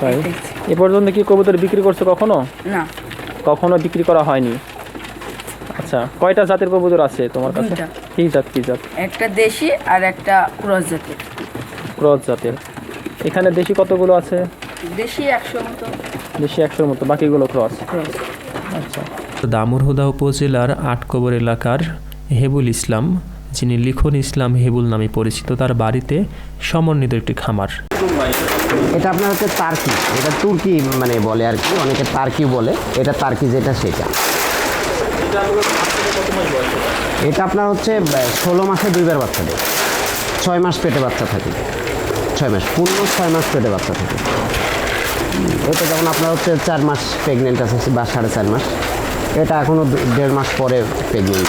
তাই। এ পর্যন্ত কি কবুতর বিক্রি করছ কখনো? না। কখনো বিক্রি করা হয়নি? আচ্ছা কয়টা জাতের কবুতর আছে তোমার কাছে? কি জাত কি জাত? একটা দেশি আর একটা ক্রস জাতের। ক্রস জাতের। এখানে দেশি কতগুলো আছে? দেশি একশো মতো। দেশি একশোর মতো বাকিগুলো ক্রস? ক্রস। আচ্ছা। দামুরহুদা উপজেলার আটকবর এলাকার হেবুল ইসলাম যিনি লিখন ইসলাম হেবুল নামে পরিচিত, তার বাড়িতে সমন্বিত একটি খামার। এটা আপনার হচ্ছে তার্কি। এটা তুর্কি মানে বলে আর কি, অনেকে তার্কি বলে। এটা তার্কি যেটা সেটা। এটা আপনার হচ্ছে ষোলো মাসে দুইবার বাচ্চা দেয়। ছয় মাস পেটে বাচ্চা থাকে। ছয় মাস, পূর্ণ ছয় মাস পেটে বাচ্চা থাকে। এটা যেমন আপনার হচ্ছে চার মাস প্রেগনেন্ট আছে, বা সাড়ে চার মাস। এটা এখনও দেড় মাস পরে প্রেগনেন্ট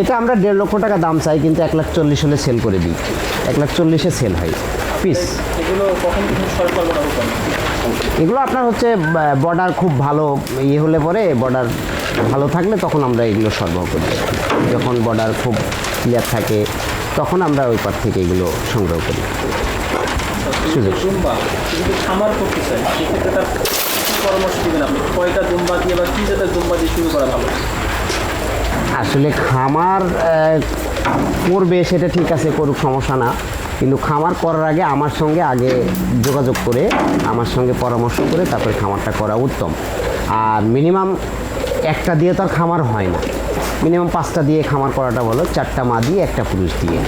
এটা আমরা দেড় লক্ষ টাকা দাম চাই কিন্তু এক লাখ চল্লিশ হলে সেল করে দিই। এক লাখ চল্লিশে সেল হয়। পিস এগুলো আপনার হচ্ছে বর্ডার খুব ভালো ইয়ে হলে পরে বর্ডার ভালো থাকলে তখন আমরা এগুলো সরবরাহ করি। যখন বর্ডার খুব ক্লিয়ার থাকে তখন আমরা ওই পার থেকে এগুলো সংগ্রহ করি। সুযোগ দুম্বা যদি খামার করতে চাই সেক্ষেত্রে তার পরামর্শ দিবেন আপনি? কয়টা দুম্বা দিয়ে বা কী জাতের দুম্বা দিয়ে শুরু করা ভালো? আসলে খামার করবে সেটা ঠিক আছে করুক, সমস্যা না। কিন্তু খামার করার আগে আমার সঙ্গে আগে যোগাযোগ করে, আমার সঙ্গে পরামর্শ করে তারপরে খামারটা করা উত্তম। আর মিনিমাম একটা দিয়ে তো আর খামার হয় না। মিনিমাম পাঁচটা দিয়ে খামার করাটা বলো, চারটা মা দিয়ে, একটা পুরুষ দিয়ে।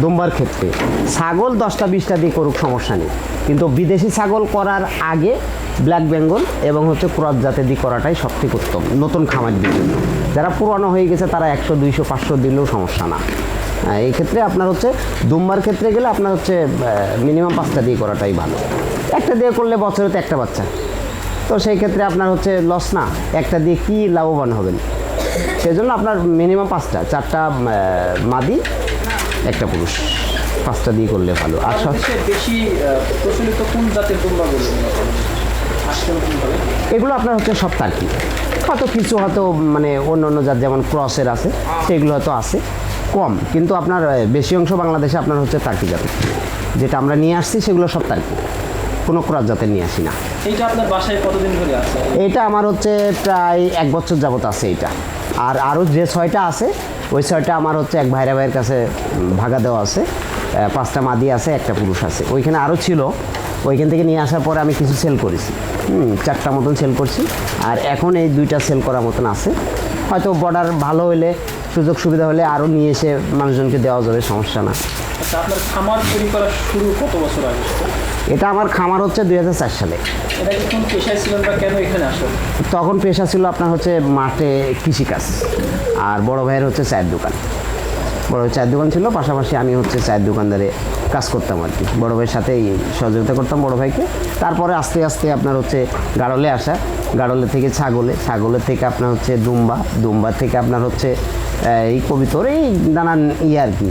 দুম্বার ক্ষেত্রে। ছাগল দশটা, বিশটা দিয়ে করুক, সমস্যা নেই। কিন্তু বিদেশি ছাগল করার আগে ব্ল্যাক বেঙ্গল এবং হচ্ছে ক্রস জাতে দিয়ে করাটাই সব থেকে উত্তম, নতুন খামার দিয়ে। যারা পুরানো হয়ে গেছে তারা একশো দুইশো পাঁচশো দিলেও সমস্যা না। এই ক্ষেত্রে আপনার হচ্ছে দুম্বার ক্ষেত্রে গেলে আপনার হচ্ছে মিনিমাম পাঁচটা দিয়ে করাটাই ভালো। একটা দিয়ে করলে বছরে তো একটা বাচ্চা। তো সেই ক্ষেত্রে আপনার হচ্ছে লস না একটা দিয়ে কী লাভবান হবেন? সেই জন্য আপনার মিনিমাম পাঁচটা চারটা মাদি একটা পুরুষ। পাঁচটা দিয়ে করলে ভালো। আর বেশি প্রচলিত কোন জাতের এগুলো আপনার হচ্ছে সব তার্কি হয়তো কিছু হয়তো মানে অন্য অন্য জাত যেমন ক্রসের আছে সেগুলো হয়তো আছে কম। কিন্তু আপনার বেশি অংশ বাংলাদেশে আপনার হচ্ছে তার্কি জাতের যেটা আমরা নিয়ে আসছি সেগুলো সব তার্কি কোনো ক্রস জাতের নিয়ে আসি না। এইটা আপনার বাসায় কতদিন ধরে আছে? এইটা আমার হচ্ছে প্রায় এক বছর যাবত আছে এইটা। আর আরও যে ছয়টা আছে ওই ছয়টা আমার হচ্ছে এক ভাইরা ভাইয়ের কাছে ভাগা দেওয়া আছে। পাঁচটা মাদি আছে একটা পুরুষ আছে। ওইখানে আরও ছিল ওইখান থেকে নিয়ে আসার পরে আমি কিছু সেল করেছি। হুম, চারটা মতন সেল করছি। আর এখন এই দুইটা সেল করার মতন আছে। হয়তো বর্ডার ভালো হলে সুযোগ সুবিধা হলে আরও নিয়ে এসে মানুষজনকে দেওয়া যাবে সমস্যা না। আচ্ছা আপনার খামার তৈরি করা শুরু কত বছর আগে? এটা আমার খামার হচ্ছে দুই হাজার চার সালে। তখন পেশা ছিল আপনার হচ্ছে মাঠে কৃষিকাজ। আর বড় ভাইয়ের হচ্ছে চায়ের দোকান। বড় চায়ের দোকান ছিল, পাশাপাশি আমি হচ্ছে চায়ের দোকানদারে কাজ করতাম আর কি। বড় ভাইয়ের সাথেই সহযোগিতা করতাম বড় ভাইকে। তারপরে আস্তে আস্তে আপনার হচ্ছে গাড়লে আসা। গাড়লে থেকে ছাগলে ছাগলের থেকে আপনার হচ্ছে দুম্বা দুম্বা থেকে আপনার হচ্ছে এই কবিতর, এই নানান ইয়ে আর কি।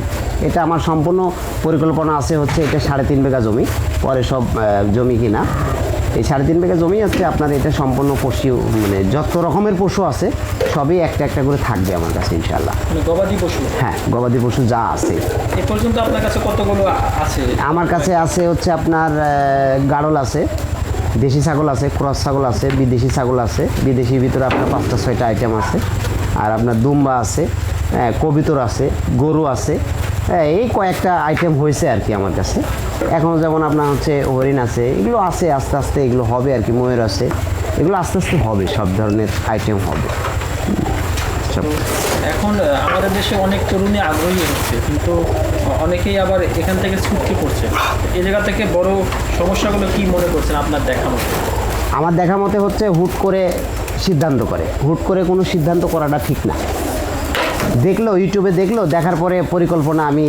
এটা আমার সম্পূর্ণ পরিকল্পনা আছে হচ্ছে এটা সাড়ে তিন বিঘা জমি, পরে সব জমি কিনা। এই সাড়ে তিন বিঘা জমি আছে আপনার এটা সম্পূর্ণ পশু মানে যত রকমের পশু আছে সবই একটা একটা করে থাকবে আমার কাছে ইনশাল্লাহ মানে গবাদি পশু? হ্যাঁ গবাদি পশু যা আছে। এ পর্যন্ত আপনার কাছে কতগুলো আছে? আমার কাছে আছে হচ্ছে আপনার গাড়ল আছে দেশি ছাগল আছে ক্রস ছাগল আছে বিদেশি ছাগল আছে বিদেশির ভিতরে আপনার পাঁচটা ছয়টা আইটেম আছে আর আপনার দুম্বা আছে হ্যাঁ, কবিতর আছে গরু আছে এই কয়েকটা আইটেম হয়েছে আর কি আমার কাছে। এখনও যেমন আপনার হচ্ছে হরিণ আছে এগুলো আছে আস্তে আস্তে এগুলো হবে আর কি ময়ূর আছে। এগুলো আস্তে আস্তে হবে সব ধরনের আইটেম হবে। এখন আমাদের দেশে অনেক তরুণী আগ্রহী হচ্ছে কিন্তু অনেকেই আবার এখান থেকে ছুটকে পড়ছে এই জায়গা থেকে বড় সমস্যাগুলো কি মনে করছেন আপনার দেখা মতো? আমার দেখা মতে হচ্ছে হুট করে সিদ্ধান্ত করে। হুট করে কোনো সিদ্ধান্ত করাটা ঠিক না। দেখল ইউটিউবে দেখল, দেখার পরে পরিকল্পনা আমি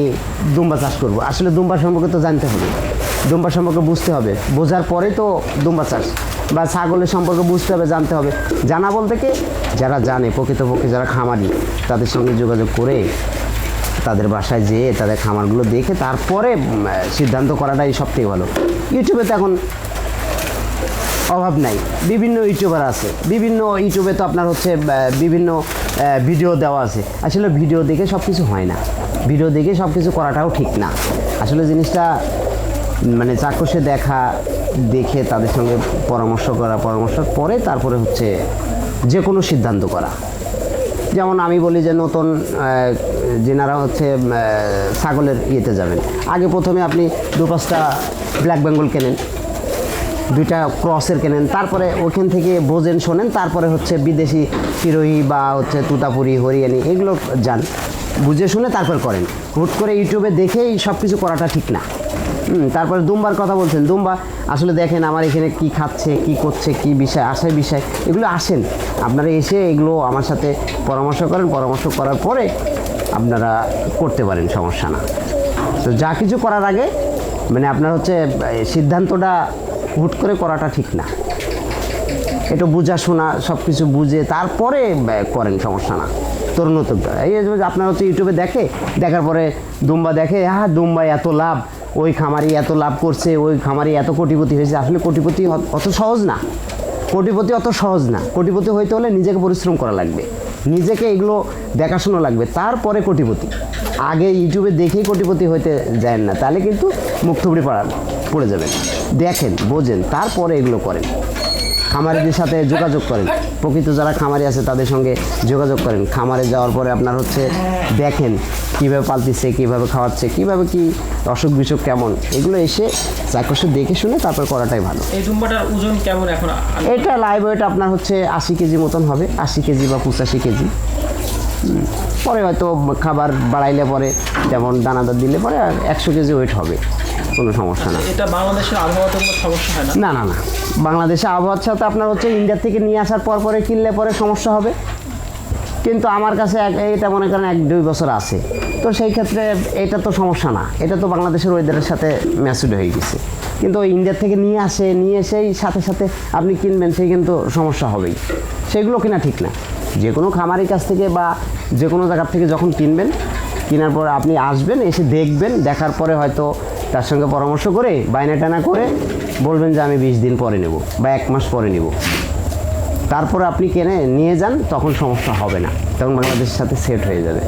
দুম্বা চাষ করব। আসলে দুম্বা সম্পর্কে তো জানতে হবে। দুম্বা সম্পর্কে বুঝতে হবে। বোঝার পরে তো দুম্বা চাষ। বা ছাগলের সম্পর্কে বুঝতে হবে, জানতে হবে। জানা বলতে কি, যারা জানে, প্রকৃতপক্ষে যারা খামারি, তাদের সঙ্গে যোগাযোগ করে তাদের বাসায় যেয়ে তাদের খামারগুলো দেখে তারপরে সিদ্ধান্ত করাটাই সবথেকে ভালো। ইউটিউবে তো এখন অভাব নাই। বিভিন্ন ইউটিউবার আছে। বিভিন্ন ইউটিউবে তো আপনার হচ্ছে বিভিন্ন ভিডিও দেওয়া আছে। আসলে ভিডিও দেখে সব কিছু হয় না। ভিডিও দেখে সব কিছু করাটাও ঠিক না। আসলে জিনিসটা মানে চাক্ষুষে দেখা, দেখে তাদের সঙ্গে পরামর্শ করা, পরামর্শের পরে তারপরে হচ্ছে যে কোনো সিদ্ধান্ত করা। যেমন আমি বলি যে নতুন যেনারা হচ্ছে ছাগলের ইয়েতে যাবেন। আগে প্রথমে আপনি দু পাঁচটা ব্ল্যাক বেঙ্গল কেনেন। দুইটা ক্রসের কেনেন। তারপরে ওখান থেকে বোঝেন শোনেন, তারপরে হচ্ছে বিদেশি সিরোহি বা হচ্ছে তুতাপুরি, হরিয়ানি, এগুলো যান। বুঝে শুনে তারপর করেন। হুট করে ইউটিউবে দেখেই সব কিছু করাটা ঠিক না। তারপরে দুম্বার কথা বলছেন। দুম্বা, আসলে দেখেন আমার এখানে কি খাচ্ছে, কি করছে, কি বিষয় আসায় বিষয়, এগুলো আসেন। আপনারা এসে এগুলো আমার সাথে পরামর্শ করেন। পরামর্শ করার পরে আপনারা করতে পারেন, সমস্যা না। তো যা কিছু করার আগে মানে আপনার হচ্ছে সিদ্ধান্তটা হুট করে করাটা ঠিক না। একটু বোঝা শোনা সব কিছু বুঝে তারপরে করেন, সমস্যা না। তরুণোত্তরটা এই আপনার হচ্ছে ইউটিউবে দেখে, দেখার পরে দুম্বা দেখে হ্যাঁ দুম্বা এত লাভ, ওই খামারি এত লাভ করছে, ওই খামারি এত কোটিপতি হয়েছে। আসলে কোটিপতি অত- সহজ না। কোটিপতি অত সহজ না। কোটিপতি হইতে হলে নিজেকে পরিশ্রম করা লাগবে। নিজেকে এগুলো দেখাশোনা লাগবে। তারপরে কোটিপতি। আগে ইউটিউবে দেখেই কোটিপতি হইতে যায় না, তাহলে কিন্তু মুক্তবুড়ি পাড়ান পড়ে যাবেন। দেখেন বোঝেন তারপরে এগুলো করেন। খামারিদের সাথে যোগাযোগ করেন। প্রকৃত যারা খামারি আছে তাদের সঙ্গে যোগাযোগ করেন। খামারে যাওয়ার পরে আপনার হচ্ছে দেখেন কীভাবে পালতিছে কীভাবে খাওয়াচ্ছে কীভাবে কি অসুখ বিসুখ কেমন এগুলো এসে চাক্ষুষে দেখে শুনে তারপর করাটাই ভালো। এই ওজন কেমন এখন? এটা লাইভ ওয়েট আপনার হচ্ছে আশি কেজি মতন হবে আশি কেজি বা পঁচাশি কেজি। পরে হয়তো খাবার বাড়াইলে পরে যেমন দানাদার দিলে পরে আর একশো কেজি ওয়েট হবে। কোনো সমস্যা না। এটা বাংলাদেশের আবহাওয়াতে কোনো সমস্যা হয় না? না না বাংলাদেশে আবহাওয়ার সাথে আপনার হচ্ছে ইন্ডিয়া থেকে নিয়ে আসার পর পরে কিনলে পরে সমস্যা হবে। কিন্তু আমার কাছে এক এটা মনে করেন এক দুই বছর আছে। তো সেই ক্ষেত্রে এটা তো সমস্যা না। এটা তো বাংলাদেশের ওয়েদারের সাথে ম্যাচুড হয়ে গেছে। কিন্তু ওই ইন্ডিয়া থেকে নিয়ে আসে নিয়ে এসেই সাথে সাথে আপনি কিনবেন সেই কিন্তু সমস্যা হবেই। সেগুলো কিনা ঠিক না। যে কোনো খামারের কাছ থেকে বা যে কোনো জায়গার থেকে যখন কিনবেন কেনার পর আপনি আসবেন এসে দেখবেন দেখার পরে হয়তো তার সঙ্গে পরামর্শ করে, বায়না টানা করে বলবেন যে আমি বিশ দিন পরে নেব বা এক মাস পরে নেব। তারপর আপনি কেনে নিয়ে যান, তখন সমস্যা হবে না। তখন বাংলাদেশের সাথে সেট হয়ে যাবে।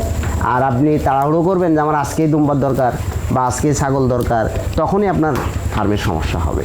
আর আপনি তাড়াহুড়ো করবেন যে আমার আজকেই দুম্বার দরকার বা আজকেই ছাগল দরকার, তখনই আপনার ফার্মের সমস্যা হবে।